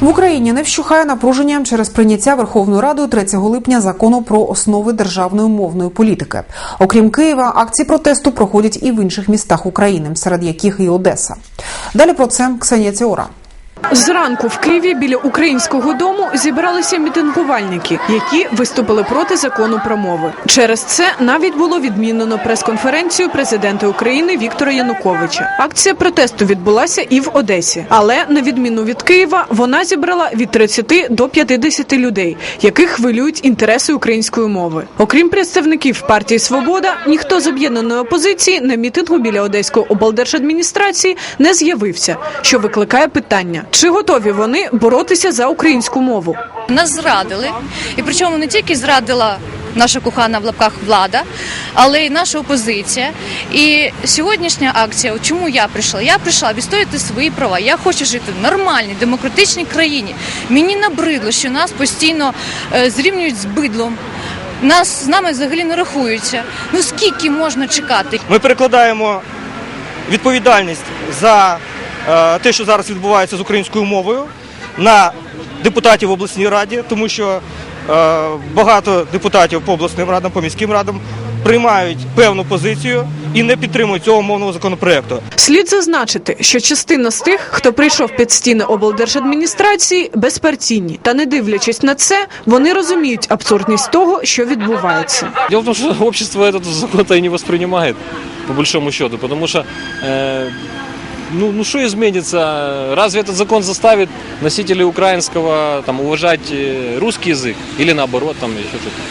В Україні не вщухає напруження через прийняття Верховною Радою 3 липня закону про основи державної мовної політики. Окрім Києва, акції протесту проходять і в інших містах України, серед яких і Одеса. Далі про це Ксенія Ціора. Зранку в Києві біля українського дому зібралися мітингувальники, які виступили проти закону про мови. Через це навіть було відмінено прес-конференцію президента України Віктора Януковича. Акція протесту відбулася і в Одесі, але на відміну від Києва, вона зібрала від 30 до 50 людей, яких хвилюють інтереси української мови. Окрім представників партії Свобода, ніхто з об'єднаної опозиції на мітингу біля Одеської облдержадміністрації не з'явився, що викликає питання: чи готові вони боротися за українську мову? Нас зрадили, і причому не тільки зрадила наша кохана в лапках влада, але й наша опозиція. І сьогоднішня акція, чому я прийшла? Я прийшла відстояти свої права. Я хочу жити в нормальній демократичній країні. Мені набридло, що нас постійно е, зрівнюють з бидлом. Нас з нами взагалі не рахуються. Ну скільки можна чекати? Ми перекладаємо відповідальність за те, що зараз відбувається з українською мовою, на депутатів в обласній раді, тому що е, багато депутатів по обласним радам, по міським радам приймають певну позицію і не підтримують цього мовного законопроекту. Слід зазначити, що частина з тих, хто прийшов під стіни облдержадміністрації, безпартійні. Та не дивлячись на це, вони розуміють абсурдність того, що відбувається. Дело в том, что общество этот закон-то и не воспринимает, по большому счету, потому что, э, ну, ну что изменится? Разве этот закон заставит носителей украинского там, уважать э, русский язык или наоборот, там еще что-то?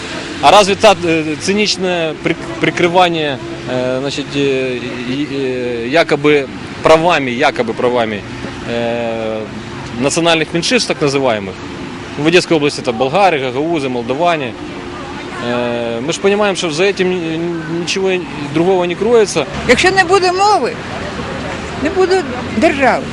А разве та э, циничное при- прикрывание э, значит, э, и- э, якобы правами, якобы правами э, национальных меньшинств, так называемых, в Одесской области это болгары, гагаузы, молдаване, Э, Мы же понимаем, что за этим ни- ничего другого не кроется. Якщо не буде мови, не буде держави.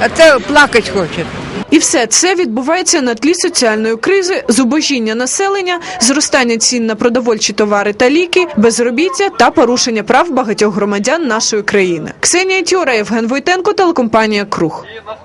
А це плакати хоче. І все це відбувається на тлі соціальної кризи, зубожіння населення, зростання цін на продовольчі товари та ліки, безробіття та порушення прав багатьох громадян нашої країни. Ксенія Тьора, Євген Войтенко, телекомпанія Круг.